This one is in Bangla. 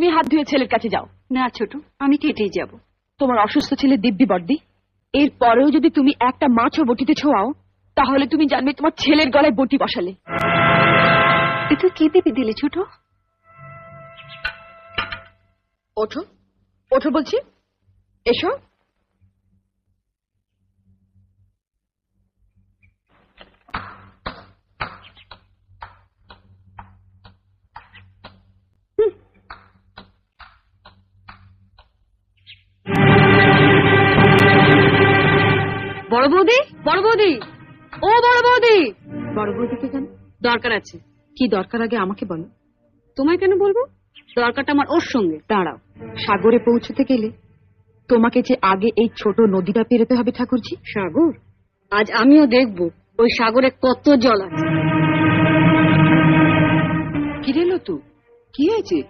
তুমি হাত ধুয়ে ছেলের কাছে যাও। না ছোট আমি কেটেই যাব। তোমার অসুস্থ ছেলে দিব্যি বর্দি এর পরেও যদি তুমি একটা মাছও বটিতে ছোঁয়াও তাহলে তুমি জানবে তোমার ছেলের গলায় বটি বসালে। এটা তুই কি দিবি দিলে ছোট? ওঠো ওঠো বলছি। এসো। বড় বৌদি? বড় বৌদি? ও বড় বৌদি! বড় বৌদিকে কেন দরকার আছে। কি দরকার আগে আমাকে বলো। তোমায় কেন বলব? দরকারটা আমার ওর সঙ্গে। দাঁড়াও। সাগরে পৌঁছতে গেলে তোমাকে যে আগে এই ছোট নদীটা পেরোতে হবে ঠাকুরজি? সাগর? আজ আমিও দেখব ওই সাগরে কত জল আছে। কি রেলো তু কি হয়েছে?